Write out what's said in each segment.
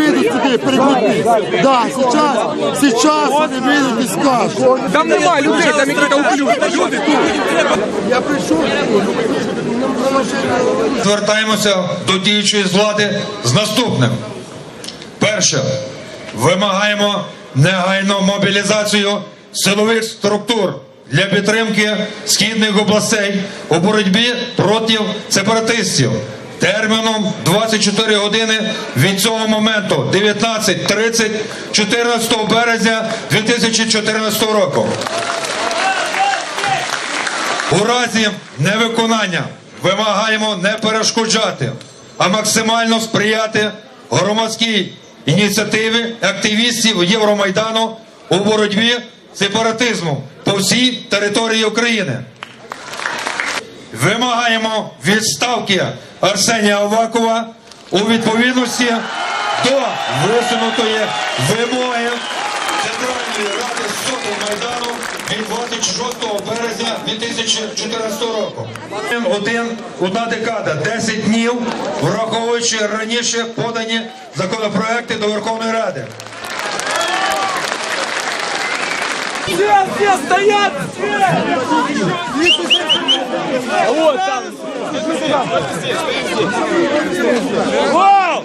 выйдут сюда, пригнутые. Да, сейчас, сейчас они выйдут и скажут. Там немає людей, там якісь ублюдки. Люди тут. Я пришел, Звертаємося до діючої влади з наступним. Перше, вимагаємо негайну мобілізацію силових структур для підтримки східних областей у боротьбі проти сепаратистів. Терміном 24 години від цього моменту 19.30 14 березня 2014 року. У разі невиконання вимагаємо не перешкоджати, а максимально сприяти громадській ініціативі активістів Євромайдану у боротьбі з сепаратизмом по всій території України. Вимагаємо відставки Арсенія Авакова у відповідності до висунутої вимоги Центральної ради суду Майдану від 26 березня 2014 року. Один, одна декада, 10 днів, враховуючи раніше подані законопроекти до Верховної Ради. Все, все стоять! Вот там. Вау!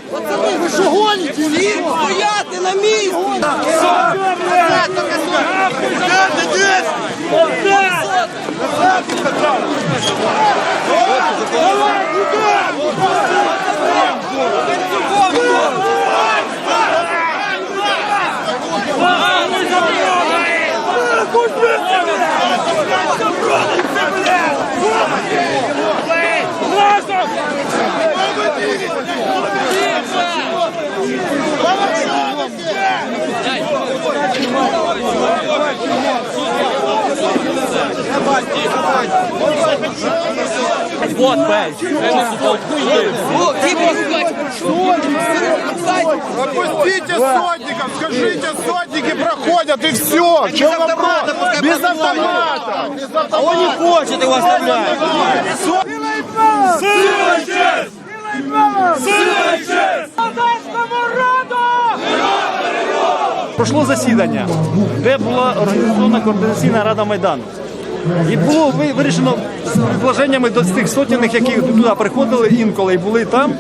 вы что гоните? что? Стояти на місці! Пропустите сотников, скажите, сотники проходят и все. В чем вопрос? Без автомата. Без автомата. Он не хоче його оставляти. Пройшло засідання, де була організована координаційна рада Майдану. І було вирішено з предложеннями до тих сотняних, які туди приходили інколи і були там,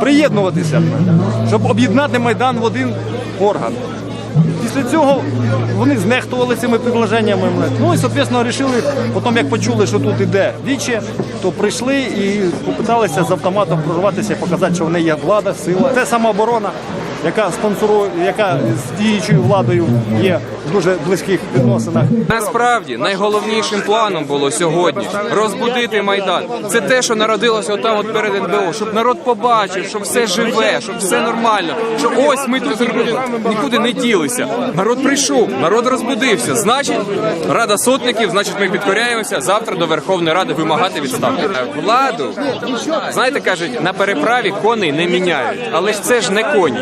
приєднуватися, щоб об'єднати Майдан в один орган. Після цього вони знехтували цими предложеннями. Ну і, соответственно, вирішили, потім як почули, що тут іде віче, то прийшли і попиталися з автоматом прорватися показати, що в неї є влада, сила. Це самооборона, яка спонсорує, яка з діючою владою є дуже близьких відносинах. Насправді найголовнішим планом було сьогодні розбудити майдан. Це те, що народилося отам от перед НБО, щоб народ побачив, що все живе, що все нормально. Що ось ми тут нікуди не ділися. Народ прийшов, народ розбудився. Значить, рада сотників, значить, ми підкоряємося завтра до Верховної Ради вимагати відставки. Владу знаєте, кажуть, на переправі коней не міняють, але ж це ж не коні.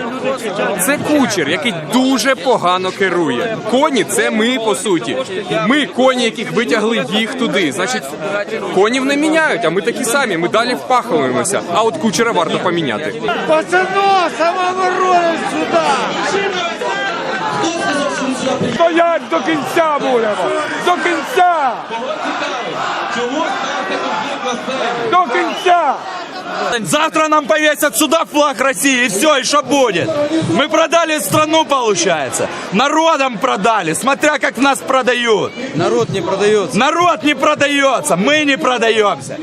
Це кучер, який дуже погано керує. Коні це ми по суті. Ми коні, яких витягли їх туди. Значить, конів не міняють, а ми такі самі. Ми далі впахуємося. А от кучера варто поміняти. Пацанов, самооборона сюда. Стоять до кінця будемо! До кінця! До кінця! Завтра нам повесят сюда флаг России, и все, и что будет? Мы продали страну, получается. Народом продали, смотря как нас продают. Народ не продается. Народ не продается, мы не продаемся.